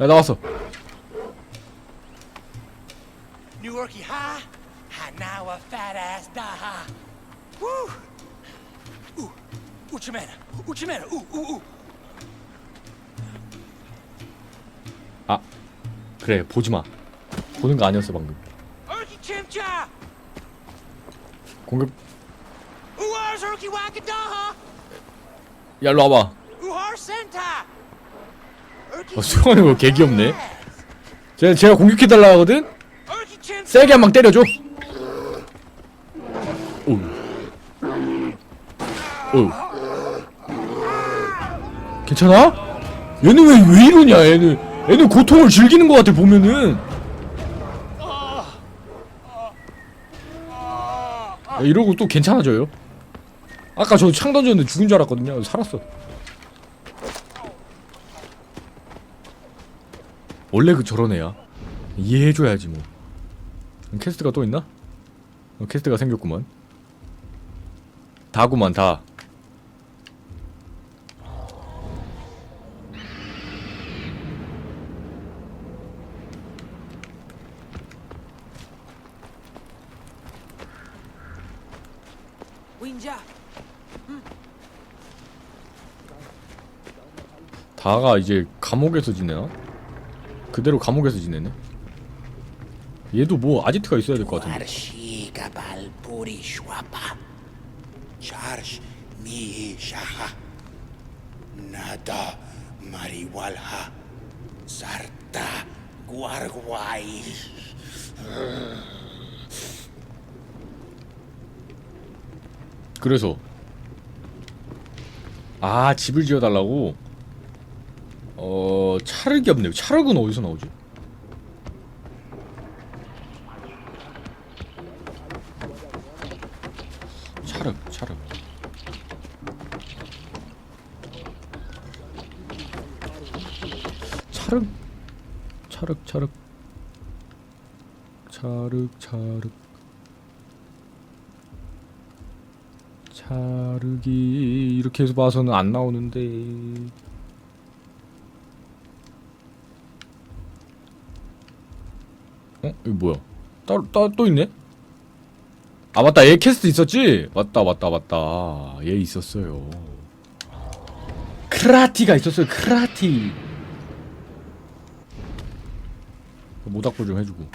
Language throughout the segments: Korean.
야 나왔어 New Yorkie high, Hanawa fat ass da ha. Woo! Ooh, Uchimena, Uchimena, ooh, ooh, ooh. 아 그래 보지마 보는 거 아니었어 방금 chimcha! 공격! 야 일로 와봐. 어, 수영하는 거개 귀엽네. 제가, 제가 공격해달라 하거든? 세게 한 방 때려줘. 오. 오. 괜찮아? 얘는 왜, 왜 이러냐 얘는. 얘는 고통을 즐기는 것 같아 보면은. 야, 이러고 또 괜찮아져요 아까 저 창 던졌는데 죽은 줄 알았거든요. 살았어. 원래 그 저런 애야 이해해줘야지 뭐. 캐스트가 또 있나? 어, 캐스트가 생겼구만 다구만 다 다가 이제 감옥에서 지내나? 그대로 감옥에서 지내네 얘도 뭐 아지트가 있어야 될 것 같은데. 그래서 아 집을 지어달라고 어 차륵이 없네 차륵은 어디서 나오지? 차륵 차륵 차륵 차륵 차륵 차륵 차륵 차르기 이렇게 해서 봐서는 안 나오는데 어? 이거 뭐야? 따로 따로 또 있네? 아 맞다 얘 캐스트 있었지? 맞다 맞다 맞다 얘 있었어요 크라티가 있었어요 크라티 모닥불 좀 해주고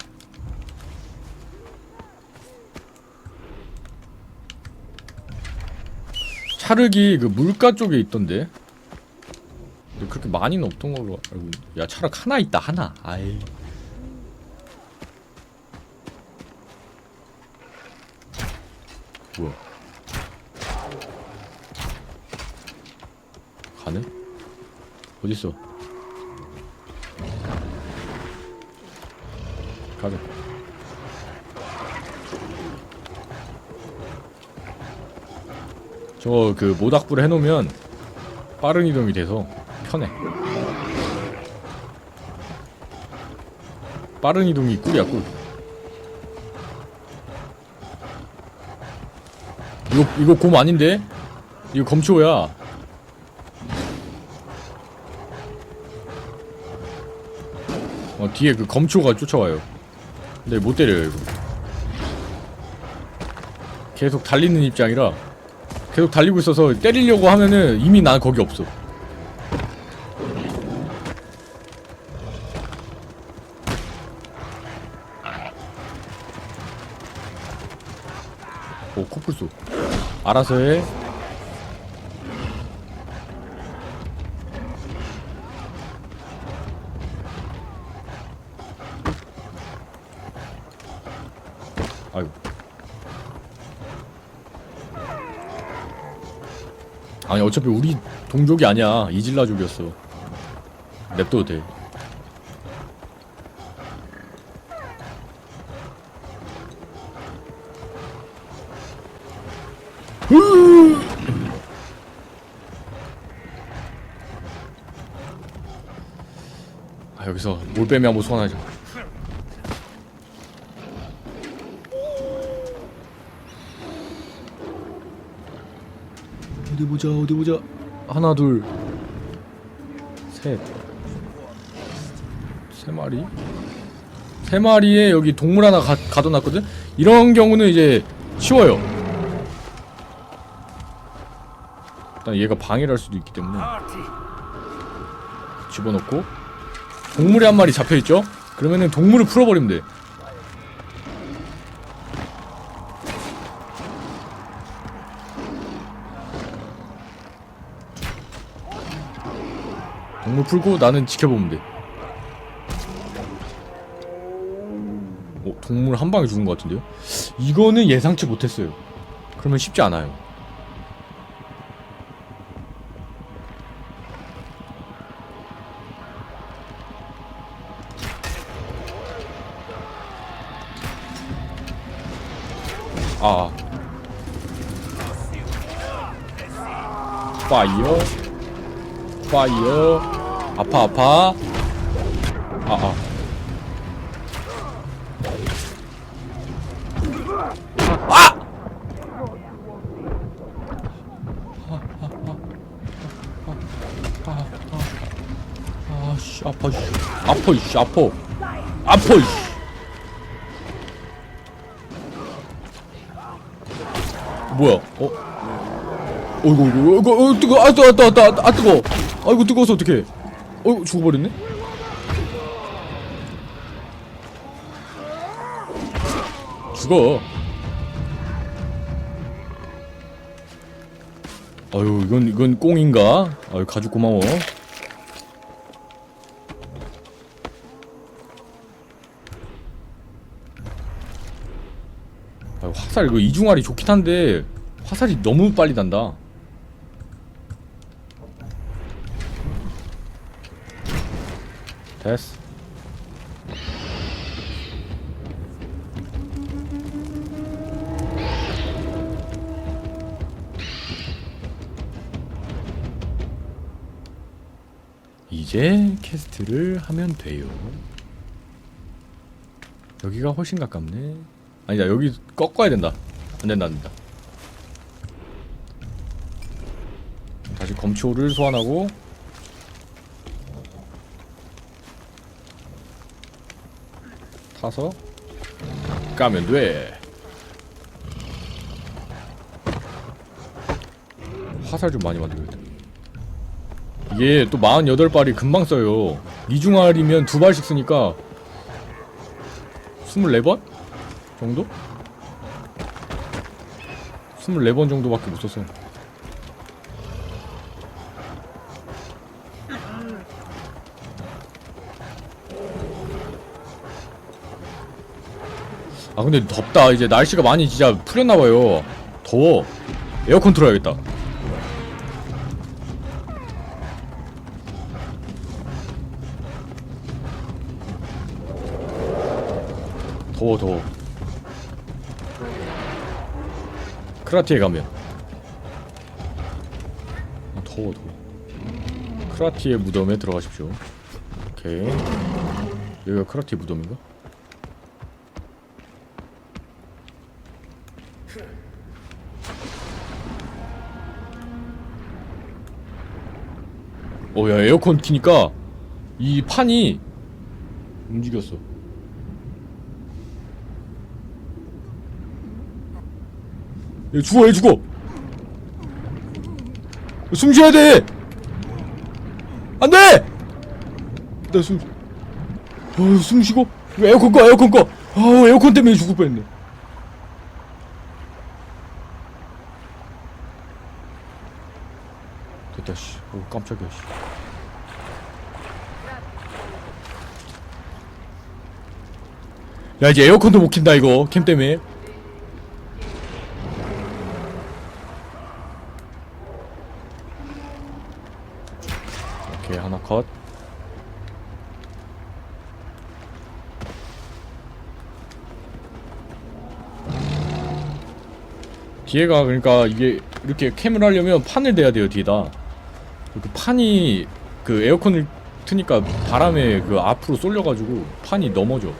차륵이 그 물가 쪽에 있던데. 근데 그렇게 많이는 없던 걸로 알고. 야 차륵 하나 있다 하나. 아이. 뭐야? 가네? 어딨어? 가자. 저거 그 모닥불 해놓으면 빠른 이동이 돼서 편해. 빠른 이동이 꿀이야 꿀. 이거 이거 곰 아닌데? 이거 검초야. 어 뒤에 그 검초가 쫓아와요. 근데 못 때려요 이거. 계속 달리는 입장이라 계속 달리고 있어서 때리려고 하면은 이미 난 거기 없어. 알아서 해. 아이고. 아니 어차피 우리 동족이 아니야 이질라족이었어 냅둬도 돼 여기서 몰빼미 한번 소환하자. 어디 보자 어디 보자. 하나 둘 셋. 세 마리? 세 마리에 여기 동물 하나 가, 가둬놨거든? 이런 경우는 이제 쉬워요. 일단 얘가 방해를 할 수도 있기 때문에 집어넣고 동물이 한 마리 잡혀있죠 그러면은 동물을 풀어버리면 돼 동물 풀고 나는 지켜보면 돼. 어, 동물 한 방에 죽은 것 같은데요? 이거는 예상치 못했어요. 그러면 쉽지 않아요. 파이어. 파이어 아파 아파. 아아 아! 아씨 아파 씨. 아파 씨 아파. 아파 씨. 뭐야? 어 어이구 어이구 어이구 어, 뜨거 아 뜨거 아 뜨거 아, 뜨거 아 뜨거 아이고 뜨거워서 어떡해. 어이구 죽어버렸네. 죽어. 아유 이건 이건 꽁인가? 아유 가죽 고마워. 아유 화살 이거 이중알이 좋긴 한데 화살이 너무 빨리 난다 이제 캐스트를 하면 돼요. 여기가 훨씬 가깝네. 아니다, 여기 꺾어야 된다. 안 된다, 안 된다. 다시 검초를 소환하고 타서 까면 돼. 화살 좀 많이 만들어야겠다. 이게 또 48발이 금방 써요. 이중알이면 두 발씩 쓰니까 24번 정도? 24번 정도밖에 못 썼어. 아 근데 덥다 이제 날씨가 많이 진짜 풀렸나봐요 더워 에어컨 틀어야겠다 더워 더워 크라티에 가면. 아, 더워 더워 크라티의 무덤에 들어가십시오. 오케이. 여기가 크라티 무덤인가? 어, 야, 에어컨 키니까 이 판이 움직였어. 얘 죽어, 얘 죽어. 숨 쉬어야 돼. 안 돼. 나 숨. 어, 숨 쉬고. 에어컨 꺼, 에어컨 꺼. 아, 에어컨 때문에 죽을 뻔했네. 됐다, 씨. 오, 깜짝이야, 씨. 야, 이제 에어컨도 못 킨다, 이거. 캠 때문에. 얘가 그러니까 이게 이렇게 캠을 하려면 판을 대야 돼요 뒤에다. 그 판이 그 에어컨을 트니까 바람에 그 앞으로 쏠려가지고 판이 넘어져.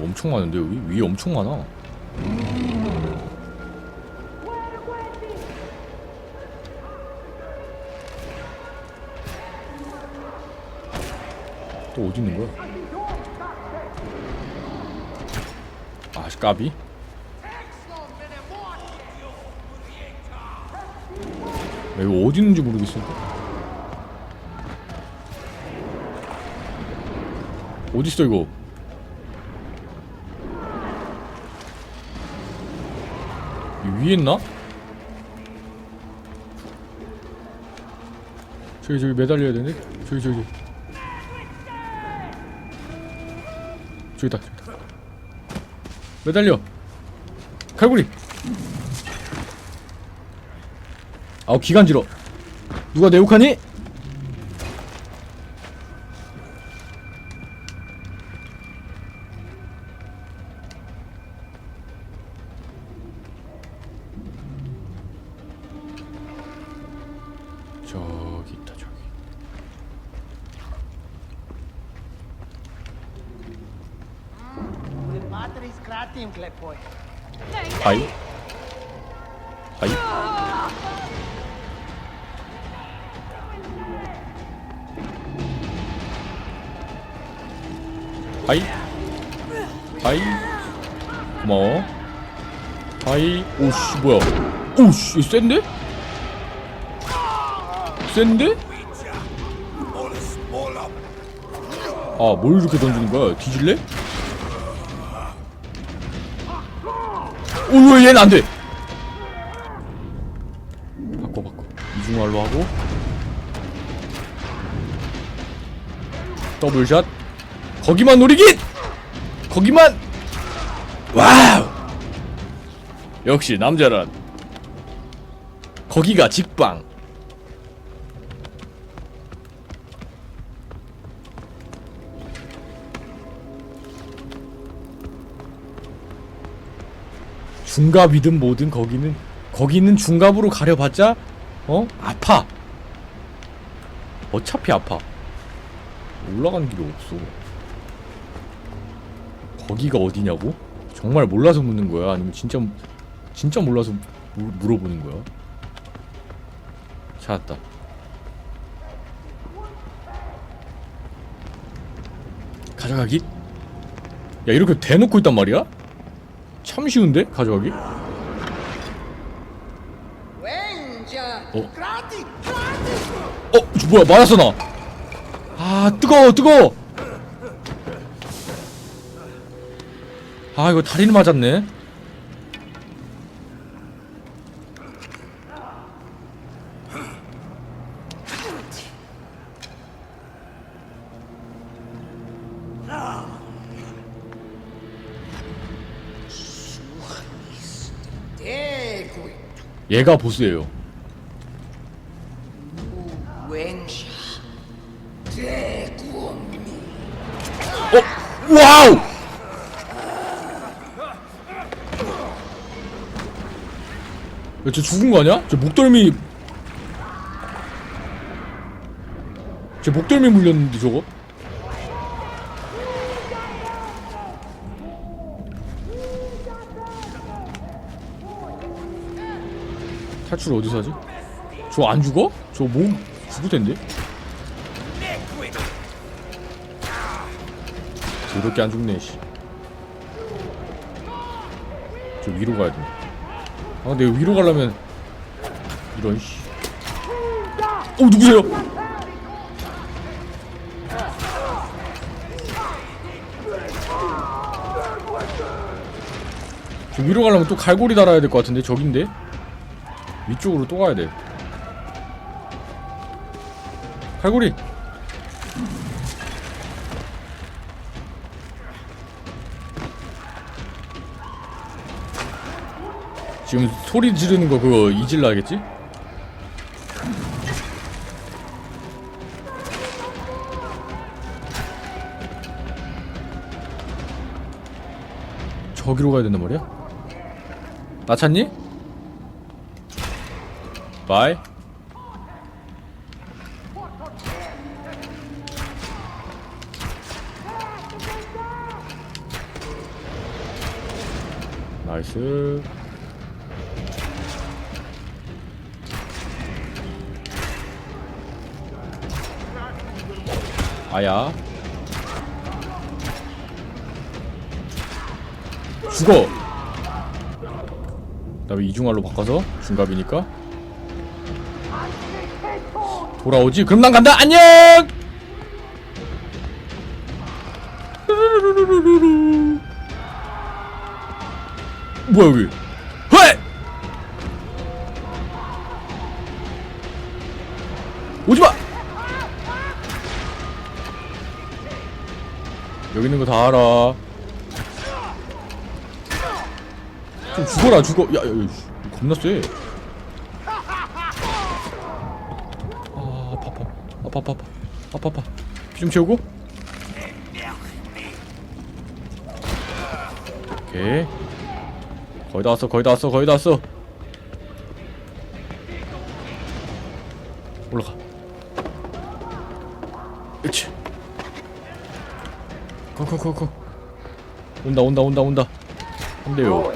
엄청 많은데 위에 엄청 많아. 또 어디 있는 거야? 아, 까비? 야, 이거 어디 있는지 모르겠어. 어디 있어 이거? 이 위에 있나? 저기 저기 매달려야 되네. 저기 저기. 저기다 저기다. 매달려. 칼구리. 아우 기간지러. 누가 내 욕하니? 저기 있다 하이. 하이. 하이. 하이. 고마워. 하이. 오씨 뭐야? 오씨 센데? 센데? 아, 뭘 이렇게 던지는 거야? 뒤질래? 오, 얘는 안 돼. 바꿔 바꿔. 이중말로 하고. 더블샷. 거기만 노리긴. 거기만. 와우. 역시 남자란. 거기가 직방. 중갑이든 뭐든 거기는 거기는 중갑으로 가려봤자 어? 아파. 어차피 아파. 올라가는 길이 없어. 거기가 어디냐고? 정말 몰라서 묻는 거야? 아니면 진짜 진짜 몰라서 물, 물어보는 거야? 찾았다. 가져가기? 야 이렇게 대놓고 있단 말이야 참 쉬운데 가져가기 krati! 어, 저 뭐야 맞았어 나. 아 뜨거워 뜨거워. 아 이거 다리를 맞았네. 얘가 보스예요. 어, 와우. 야, 저 죽은 거 아니야? 저 목덜미. 저 목덜미 물렸는데 저거? 탈출 어디서 하지? 저 안 죽어? 저 몸 죽을 텐데? 더럽게 안 죽네 씨. 저 위로 가야 돼. 아 근데 위로 가려면 이런 씨. 어 누구세요? 저 위로 가려면 또 갈고리 달아야 될 것 같은데 저긴데 위쪽으로 또 가야 돼. 갈고리. 지금 소리 지르는 거 그거 이질러 하겠지? 저기로 가야 된단 말이야? 나 찾니? 바이 나이스. 아야. 죽어. 그다음에 이중알로 바꿔서? 중갑이니까 돌아오지? 그럼 난 간다. 안녕! 뭐야 여기? 헐! 오지마! 여기 있는 거 다 알아. 좀 죽어라 죽어. 야, 야, 야 씨, 겁나 쎄 아, 아파 아파 아파 아파 아파 아파 피 좀 채우고? 오케이. 거의 다 왔어 거의 다 왔어 거의 다 왔어. 올라가. 그치. 거거거거 온다 온다 온다 온다. 안돼요.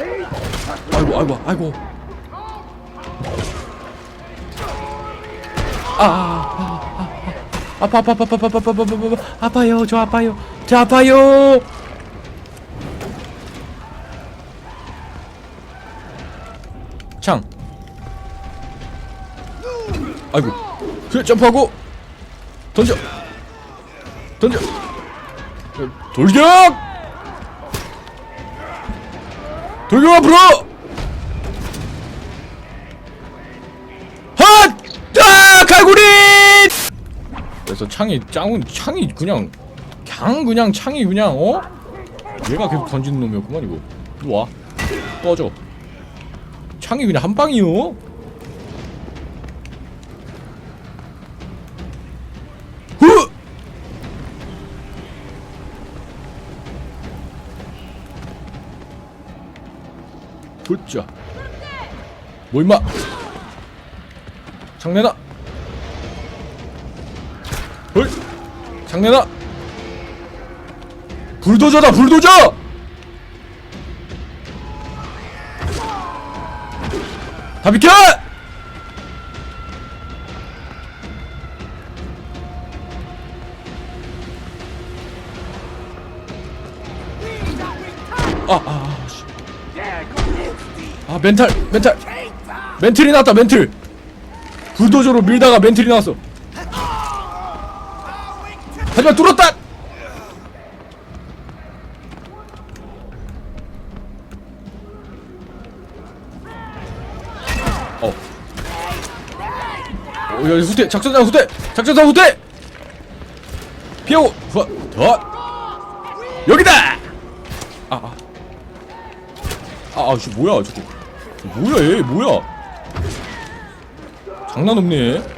아이고 아이고 아이고. 아, 아, 아, 아, 아파 아파 아파 아파 아파 아파 아파 아파 아파요 저 아파요 저 아파요 창 아이고 그래 점프하고 던져 던져 어, 돌격 돌격 앞으로 헛! 아! 갈고리! 그래서 창이 짱은 창이 그냥 그냥 그냥 창이 그냥 어? 얘가 계속 던지는 놈이었구만 이거. 이리 와. 꺼져. 창이 그냥 한 방이요? 흐! 붙자. 뭐 임마? 장내나 장내나 불도저다 불도저! 다 비켜! 아아 아, 씨. 아 멘탈 멘탈. 멘틀이 났다 멘틀. 불도저로 밀다가 멘틀이 나왔어 하지만 뚫었다 어. 어, 야, 후퇴, 작전장 후퇴! 작전장 후퇴! 피하고, 후아, 더! 여기다! 아, 아. 아, 아, 씨, 뭐야, 저거. 뭐야, 얘, 뭐야. 장난 없네.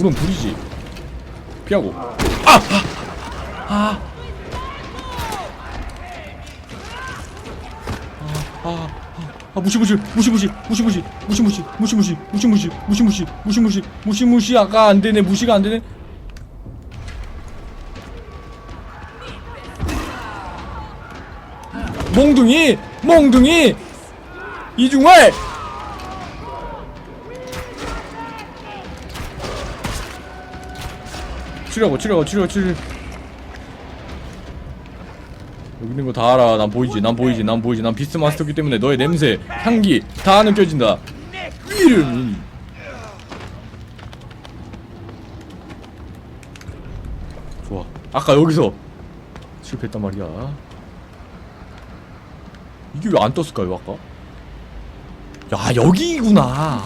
불은 불이지. 피하고. 아! 아! 아! 아 무시무시 무시무시 무시무시 무시무시 무시무시 무시무시 무시무시 무시무시 무시무시 아까 안 되네 무시가 안 되네 몽둥이 몽둥이 이중활 치려고 치려고 치려고 치려 여기 있는 거 다 알아. 난 보이지 난 보이지 난 보이지. 난 비스 마스터기 때문에 너의 냄새 향기 다 느껴진다. 이름이 좋아. 아까 여기서 실패했단 말이야. 이게 왜 안 떴을까요 아까? 야 여기구나